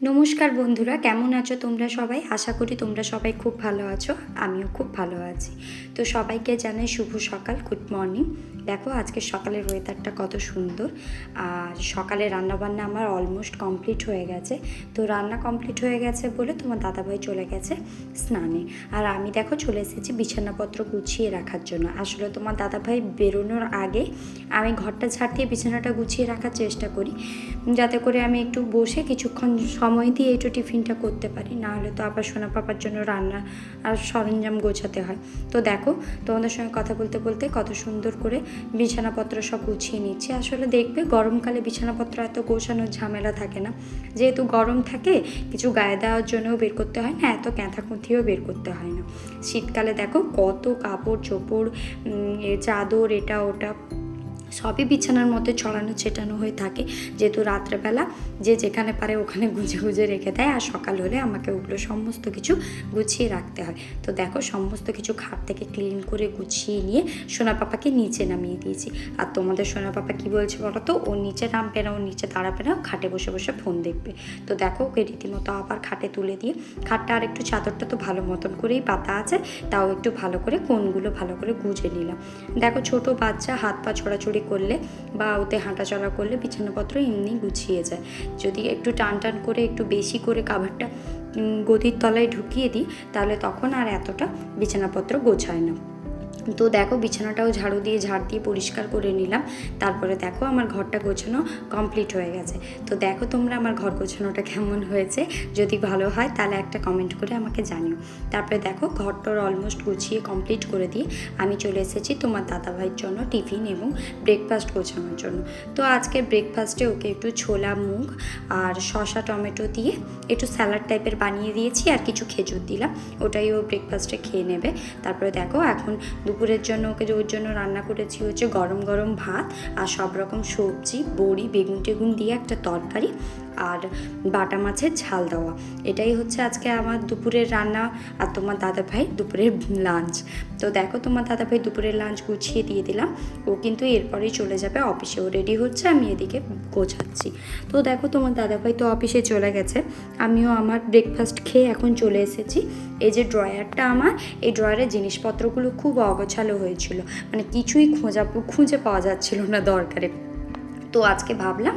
নমস্কার বন্ধুরা, কেমন আছো তোমরা সবাই? আশা করি তোমরা সবাই খুব ভালো আছো, আমিও খুব ভালো আছি। তো সবাইকে জানাই শুভ সকাল গুড মর্নিং দেখো, আজকে সকালের ওয়েদারটা কত সুন্দর। আর সকালে রান্নাবান্না আমার অলমোস্ট কমপ্লিট হয়ে গেছে। তো রান্না কমপ্লিট হয়ে গেছে বলে তোমার দাদাভাই চলে গেছে স্নানে। আর আমি দেখো চলে এসেছি বিছানাপত্র গুছিয়ে রাখার জন্য। আসলে তোমার দাদাভাই বেরোনোর আগে আমি ঘরটা ঝাড় দিয়ে বিছানাটা গুছিয়ে রাখার চেষ্টা করি। যাতে করে আমি একটু বসে কিছুক্ষণ সময় দিয়ে একটু টিফিনটা করতে পারি না হলে তো আবার সোনা পাপার জন্য রান্না আর সরঞ্জাম গোছাতে হয়। তো দেখো, তোমাদের সঙ্গে কথা বলতে বলতে কত সুন্দর করে বিছানাপত্র সব গুছিয়ে নিচ্ছি। আসলে দেখবে গরমকালে বিছানাপত্র এত গোছানোর ঝামেলা থাকে না। যেহেতু গরম থাকে, কিছু গায়ে দেওয়ার জন্যও বের করতে হয় না, এত ক্যাঁথা কুঁথিও বের করতে হয় না। শীতকালে দেখো কত কাপড় চোপড় চাদর, এটা, ওটা সবই বিছানার মধ্যে ছড়ানো ছেটানো হয়ে থাকে। যেহেতু রাত্রেবেলা যে যেখানে পারে ওখানে গুজে গুজে রেখে দেয় আর সকাল হলে আমাকে ওগুলো সমস্ত কিছু গুছিয়ে রাখতে হয়। তো দেখো সমস্ত কিছু খাট থেকে ক্লিন করে গুছিয়ে নিয়ে সোনা পাপাকে নিচে নামিয়ে দিয়েছি। আর তোমাদের সোনা পাপা কী বলছে বলো তো? ও নিচে নামবে না, ও নিচে দাঁড়াবে না খাটে বসে বসে ফোন দেখবে। তো দেখো ওকে রীতিমতো আবার খাটে তুলে দিয়ে খাটটা আর একটু চাদরটা তো ভালো মতন করেই পাতা আছে, তাও একটু ভালো করে কোনগুলো ভালো করে গুজে নিলাম। দেখো ছোট বাচ্চা, হাত পা ছড়াছড়ি করলে বা ওতে হাঁটাচলা করলে বিছানাপত্র এমনি গুছিয়ে যায়। যদি একটু টান টান করে একটু বেশি করে কাভারটা গদির তলায় ঢুকিয়ে দিই, তাহলে তখন আর এতটা বিছানাপত্র গোছায় না। তো দেখো বিছানাটাও ঝাড়ু দিয়ে ঝাড় দিয়ে পরিষ্কার করে নিলাম। তারপরে দেখো আমার ঘরটা গোছানো কমপ্লিট হয়ে গেছে। তো দেখো তোমরা আমার ঘর গোছানোটা কেমন হয়েছে? যদি ভালো হয় তাহলে একটা কমেন্ট করে আমাকে জানিও। তারপরে দেখো ঘরটার অলমোস্ট গুছিয়ে কমপ্লিট করে দিয়ে আমি চলে এসেছি তোমার দাদাভাইয়ের জন্য টিফিন এবং ব্রেকফাস্ট গোছানোর জন্য। তো আজকে ব্রেকফাস্টে ওকে একটু ছোলা, মুগ আর শসা, টমেটো দিয়ে একটু স্যালাড টাইপের বানিয়ে দিয়েছি আর কিছু খেজুর দিলাম। ওটাই ও ব্রেকফাস্টে খেয়ে নেবে। তারপরে দেখো এখন দুপুরের জন্য ওকে ওর জন্য রান্না করেছি হচ্ছে গরম গরম ভাত আর সব রকম সবজি, বড়ি, বেগুন টেগুন দিয়ে একটা তরকারি। আর বাটা মাছের ঝাল দেওয়া। এটাই হচ্ছে আজকে আমার দুপুরের রান্না আর তোমার দাদা ভাই দুপুরের লাঞ্চ তো দেখো তোমার দাদা ভাই দুপুরের লাঞ্চ গুছিয়ে দিয়ে দিলাম। ও কিন্তু এরপরেই চলে যাবে অফিসে ও রেডি হচ্ছে, আমি এদিকে গোছাচ্ছি। তো দেখো তোমার দাদা ভাই তো অফিসে চলে গেছে। আমিও আমার ব্রেকফাস্ট খেয়ে এখন চলে এসেছি। এই যে ড্রয়ারটা আমার, এই ড্রয়ারের জিনিসপত্রগুলো খুব অগোছালো হয়েছিল। মানে কিছুই খোঁজা, খুঁজে পাওয়া যাচ্ছিল না দরকারে। তো আজকে ভাবলাম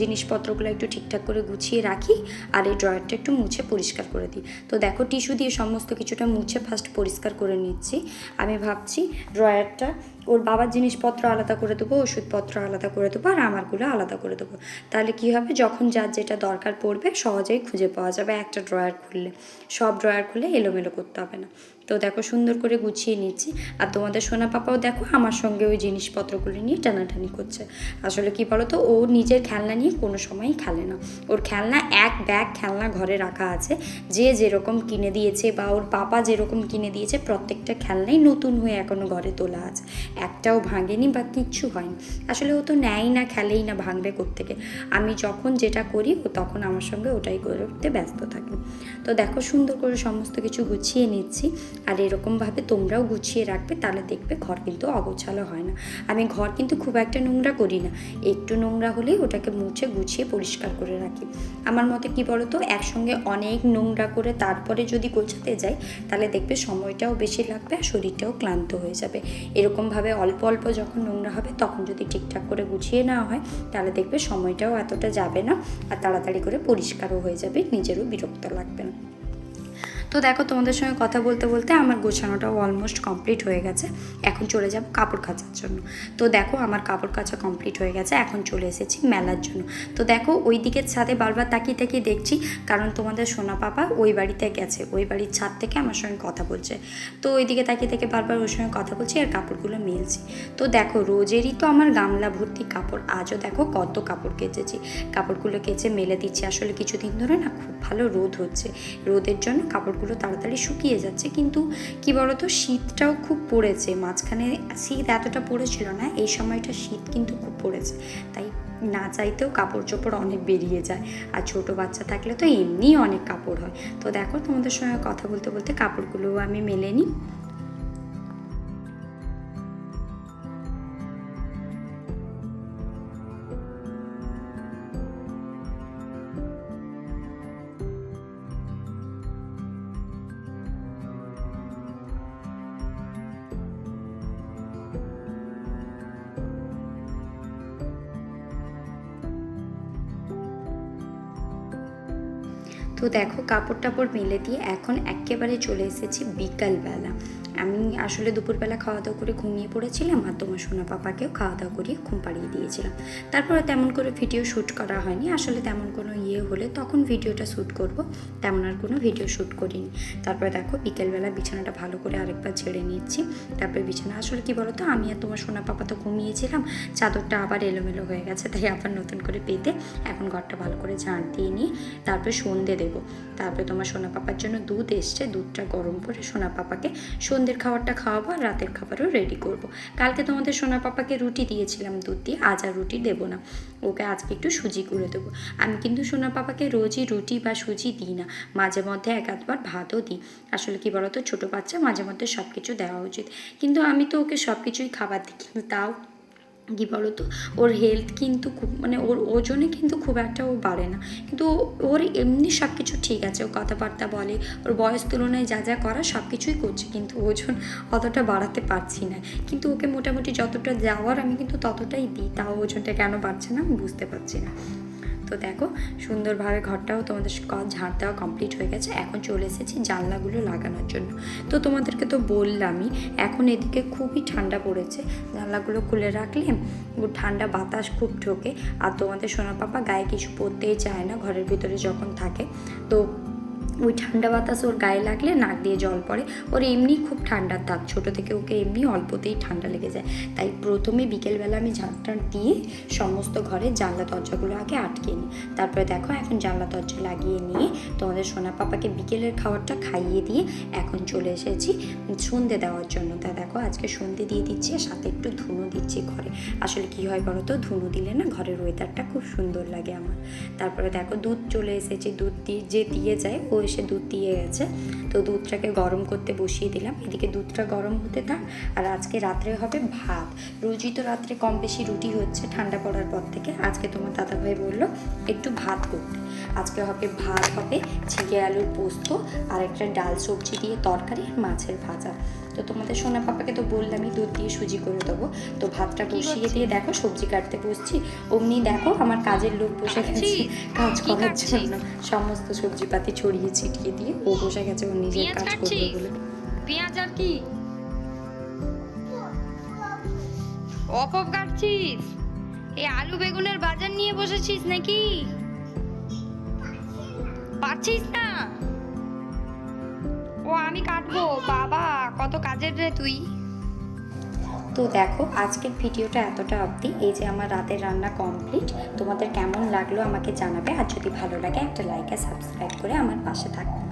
জিনিসপত্রগুলো একটু ঠিকঠাক করে গুছিয়ে রাখি আর এই ড্রয়ারটা একটু মুছে পরিষ্কার করে দিই। তো দেখো টিস্যু দিয়ে সমস্ত কিছুটা মুছে ফার্স্ট পরিষ্কার করে নিচ্ছি। আমি ভাবছি ড্রয়ারটা ওর বাবার জিনিসপত্র আলাদা করে দেবো, ওষুধপত্র আলাদা করে দেবো আর আমারগুলো আলাদা করে দেবো। তাহলে কী হবে? যখন যার যেটা দরকার পড়বে সহজেই খুঁজে পাওয়া যাবে একটা ড্রয়ার খুললে। সব ড্রয়ার খুলে এলোমেলো করতে হবে না। তো দেখো সুন্দর করে গুছিয়ে নিচ্ছি। আর তোমাদের সোনা পাপাও দেখো আমার সঙ্গে ওই জিনিসপত্রগুলো নিয়ে টানাটানি করছে। আসলে কি বলো তো ও নিজের খেলনা নিয়ে কোনো সময়ই খেলে না। ওর খেলনা এক ব্যাগ খেলনা ঘরে রাখা আছে। যে যেরকম কিনে দিয়েছে বা ওর পাপা যেরকম কিনে দিয়েছে প্রত্যেকটা খেলনাই নতুন হয়ে এখনও ঘরে তোলা আছে। একটাও ভাঙেনি বা কিচ্ছু হয়নি। আসলে ও তো নেয় না, খেলেই না, ভাঙবে থেকে আমি যখন যেটা করি, ও তখন আমার সঙ্গে ওটাই করতে ব্যস্ত থাকি। তো দেখো, সুন্দর করে সমস্ত কিছু গুছিয়ে নিচ্ছি। আর এরকমভাবে তোমরাও গুছিয়ে রাখবে, তাহলে দেখবে ঘর কিন্তু অগোছালো হয় না। আমি ঘর কিন্তু খুব একটা নোংরা করি না। একটু নোংরা হলেই ওটাকে মুছে, গুছিয়ে পরিষ্কার করে রাখি। আমার মতে কি বলো তো একসঙ্গে অনেক নোংরা করে তারপরে যদি গোছাতে যাই, তাহলে দেখবে সময়টাও বেশি লাগবে আর শরীরটাও ক্লান্ত হয়ে যাবে। এরকমভাবে অল্প অল্প যখন নোংরা হবে তখন যদি ঠিকঠাক করে গুছিয়ে নেওয়া হয়, তাহলে দেখবে সময়টাও এতটা যাবে না আর তাড়াতাড়ি করে পরিষ্কারও হয়ে যাবে, নিজেরও বিরক্ত লাগবে না। তো দেখো তোমাদের সঙ্গে কথা বলতে বলতে আমার গোছানোটাও অলমোস্ট কমপ্লিট হয়ে গেছে। এখন চলে যাব কাপড় কাচার জন্য। তো দেখো আমার কাপড় কাচা কমপ্লিট হয়ে গেছে, এখন চলে এসেছি মেলার জন্য। তো দেখো ওই দিকের ছাদে বারবার তাকিয়ে তাকিয়ে দেখছি, কারণ তোমাদের সোনা পাপা ওই বাড়িতে গেছে, ওই বাড়ির ছাদ থেকে আমার সঙ্গে কথা বলছে। তো ওই দিকে তাকিয়ে থেকে বারবার ওর সঙ্গে কথা বলছি আর কাপড়গুলো মেলছি। তো দেখো রোজেরই তো আমার গামলা ভর্তি কাপড়, আজও দেখো কত কাপড় কেচেছি। কাপড়গুলো কেচে মেলে দিচ্ছি, আসলে কিছুদিন ধরে না খুব ভালো রোদ হচ্ছে। রোদের জন্য কাপড়গুলো তাড়াতাড়ি শুকিয়ে যাচ্ছে, কিন্তু কি বলতো, শীতটাও খুব পড়েছে। মাঝখানে শীত এতটা পড়েছিল না, এই সময়টা শীত কিন্তু খুব পড়েছে। তাই না চাইতেও কাপড় চোপড় অনেক বেরিয়ে যায়। আর ছোট বাচ্চা থাকলে তো এমনিই অনেক কাপড় হয়। তো দেখো তোমাদের সঙ্গে কথা বলতে বলতে কাপড়গুলোও আমি মেলে নিই। তো দেখো কাপড় টাপড় মেলে দিয়ে এখন একেবারে চলে এসেছি বিকালবেলা। আমি আসলে দুপুরবেলা খাওয়া দাওয়া করে ঘুমিয়ে পড়েছিলাম আর তোমার সোনা পাপাকেও খাওয়া দাওয়া করিয়ে ঘুম পাড়িয়ে দিয়েছিলাম। তারপরে তেমন করে ভিডিও শ্যুট করা হয়নি। আসলে তেমন কোনো ইয়ে হলে তখন ভিডিওটা শ্যুট করব। তেমন আর কোনো ভিডিও শ্যুট করিনি। তারপরে দেখো বিকেলবেলা বিছানাটা ভালো করে আরেকবার ঝেড়ে নিচ্ছি। তারপরে বিছানা, আসলে কি বলতো? আমি আর তোমার সোনা পাপা তো ঘুমিয়েছিলাম। চাদরটা আবার এলোমেলো হয়ে গেছে, তাই আবার নতুন করে পেতে এখন ঘরটা ভালো করে ঝাঁট দিয়ে নিয়ে তারপরে সন্ধে দেবো। তারপরে তোমার সোনা পাপার জন্য দুধ এসছে। দুধটা গরম করে সোনা পাপাকে সন্ধ্যের খাবারটা খাওয়াবো আর রাতের খাবারও রেডি করব। কালকে তোমাদের সোনা পাপাকে রুটি দিয়েছিলাম দুধ দিয়ে, আজ আর রুটি দেবো না। ওকে আজকে একটু সুজি করে দেবো। আমি কিন্তু সোনা পাপাকে রোজই রুটি বা সুজি দিই না, মাঝে মধ্যে এক আধবার ভাতও দিই। আসলে কি বলতো? ছোটো বাচ্চা, মাঝে মধ্যে সব কিছু দেওয়া উচিত। কিন্তু আমি তো ওকে সব কিছুই খাবার দিই, কিন্তু তাও কী বলতো? ওর হেলথ কিন্তু খুব মানে ওর ওজনে কিন্তু খুব একটা ও বাড়ে না। কিন্তু ওর এমনি সব কিছু ঠিক আছে। ও কথাবার্তা বলে, ওর বয়স তুলনায় যা যা করা সব কিছুই করছে। কিন্তু ওজন অতটা বাড়াতে পারছি না। কিন্তু ওকে মোটামুটি যতটা যাওয়ার আমি কিন্তু ততটাই দিই। তাও ওজনটা কেন বাড়ছে না আমি বুঝতে পারছি না। তো দেখো, সুন্দরভাবে ঘরটাও তোমাদের ঝাড় দেওয়া কমপ্লিট হয়ে গেছে। এখন চলে এসেছি জানলাগুলো লাগানোর জন্য। তো তোমাদেরকে তো বললামই, এখন এদিকে খুবই ঠান্ডা পড়েছে। জানলাগুলো খুলে রাখলে ঠান্ডা বাতাস খুব ঢোকে। আর তোমাদের সোনা পাপা গায়ে কিছু পরতেই চায় না, ঘরের ভিতরে যখন থাকে। তো ওই ঠান্ডা বাতাস ওর গায়ে লাগলে নাক দিয়ে জল পড়ে। ওর এমনি খুব ঠান্ডার দাঁত ছোটো থেকে ওকে এমনি অল্পতেই ঠান্ডা লেগে যায়। তাই প্রথমে বিকেলবেলা আমি ঝাঁট টাঁট দিয়ে সমস্ত ঘরের জানলা দরজাগুলো আগে আটকে নিই। তারপরে দেখো এখন জানলা দরজা লাগিয়ে নিয়ে তোমাদের সোনা পাপাকে বিকেলের খাবারটা খাইয়ে দিয়ে এখন চলে এসেছি সন্ধে দেওয়ার জন্য। তা দেখো আজকে সন্ধে দিয়ে দিচ্ছি, সাথে একটু ধুনো দিচ্ছি ঘরে। আসলে কি হয় বলো তো? ধুনো দিলে না ঘরের ওয়েদারটা খুব সুন্দর লাগে আমার। তারপরে দেখো দুধ চলে এসেছে। দুধ দিয়ে যে দিয়ে যায় ও এসে দুধ দিয়ে গেছে। তো দুধটাকে গরম করতে বসিয়ে দিলাম। এদিকে দুধটা গরম হতে থাক আর আজকে রাত্রে হবে ভাত। রুজি তো রাত্রে কম বেশি রুটি হচ্ছে ঠান্ডা পড়ার পর থেকে। আজকে তোমার দাদাভাই বলল একটু ভাত করতে। আজকে হবে ভাত, হবে ঝিঙে আলুর পোস্ত আর একটা ডাল সবজি দিয়ে তরকারি মাছের ভাজা। তো তোমাদের সোনা পাপাকে তো বললামই দুধ দিয়ে সুজি করে দেবো। তো ভাতটা বসিয়ে দিয়ে দেখো সবজি কাটতে বসছি। অমনি দেখো আমার কাজের লোক বসে গেছে। কাজ করার জন্য সমস্ত সবজিপাতি ছড়িয়ে ছিটিয়ে দিয়ে ও বসে গেছে ওর নিজের পেঁয়াজ কাজ করবে বলে। পেঁয়াজ আর কি? অপপ কাটছিস? এই আলু বেগুনের বাজার নিয়ে বসেছিস নাকি? পারছিস না? ও, আমি কাটবো। বাবা, কত কাজের রে তুই। তো দেখো, আজকের ভিডিওটা এতটা অবধি। এই যে আমার রাতের রান্না কমপ্লিট তোমাদের কেমন লাগল আমাকে জানাবে। আর যদি ভালো লাগে, একটা লাইক আর সাবস্ক্রাইব করে আমার পাশে থাকবে